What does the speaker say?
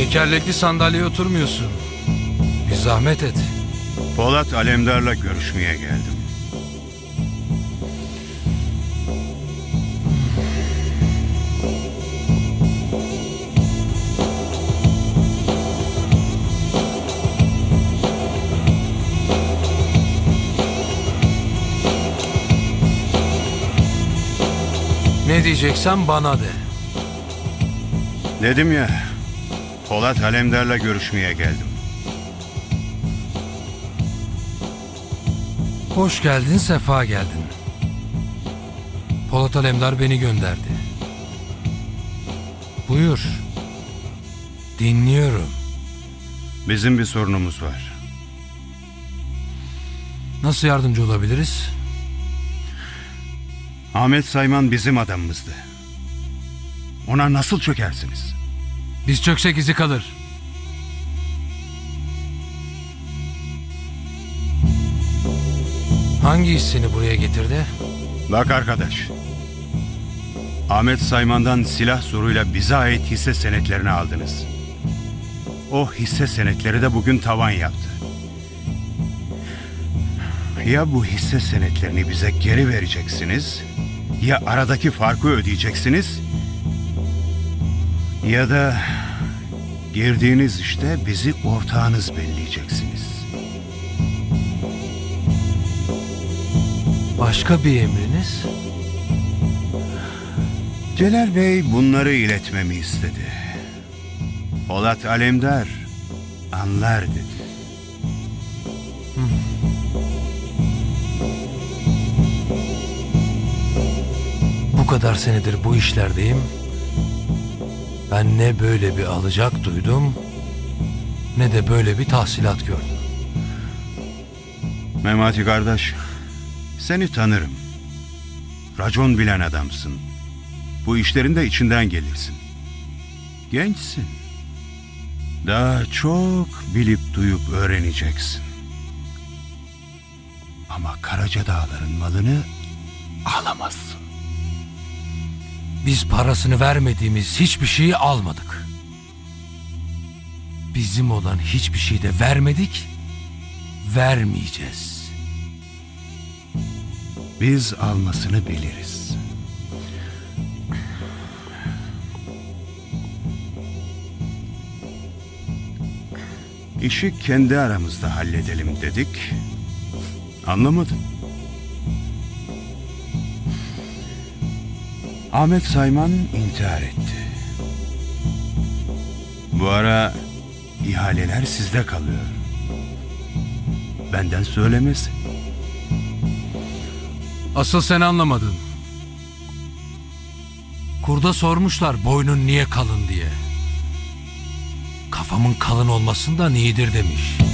Tekerlekli sandalyeye oturmuyorsun. Bir zahmet et. Polat Alemdar'la görüşmeye geldim. Ne diyeceksen bana de. Dedim ya, Polat Alemdar'la görüşmeye geldim. Hoş geldin, sefa geldin. Polat Alemdar beni gönderdi. Buyur. Dinliyorum. Bizim bir sorunumuz var. Nasıl yardımcı olabiliriz? Ahmet Sayman bizim adamımızdı. Ona nasıl çökersiniz? Biz çöksek izi kalır. Hangi iş seni buraya getirdi? Bak arkadaş. Ahmet Sayman'dan silah zoruyla bize ait hisse senetlerini aldınız. O hisse senetleri de bugün tavan yaptı. Ya bu hisse senetlerini bize geri vereceksiniz, ya aradaki farkı ödeyeceksiniz, ya da girdiğiniz işte bizi ortağınız belleyeceksiniz. Başka bir emriniz? Celal Bey bunları iletmemi istedi. Polat Alemdar anlar dedi. Bu kadar senedir bu işlerdeyim. Ben ne böyle bir alacak duydum ne de böyle bir tahsilat gördüm. Memati kardeş, seni tanırım. Racon bilen adamsın. Bu işlerin de içinden gelirsin. Gençsin. Daha çok bilip duyup öğreneceksin. Ama Karaca Dağların malını alamazsın. Biz parasını vermediğimiz hiçbir şeyi almadık. Bizim olan hiçbir şeyi de vermedik, vermeyeceğiz. Biz almasını biliriz. İşi kendi aramızda halledelim dedik. Anlamadın. Ahmet Sayman intihar etti. Bu ara ihaleler sizde kalıyor. Benden söylemesi. Asıl sen anlamadın. Kurda sormuşlar boynun niye kalın diye. Kafamın kalın olmasından iyidir demiş.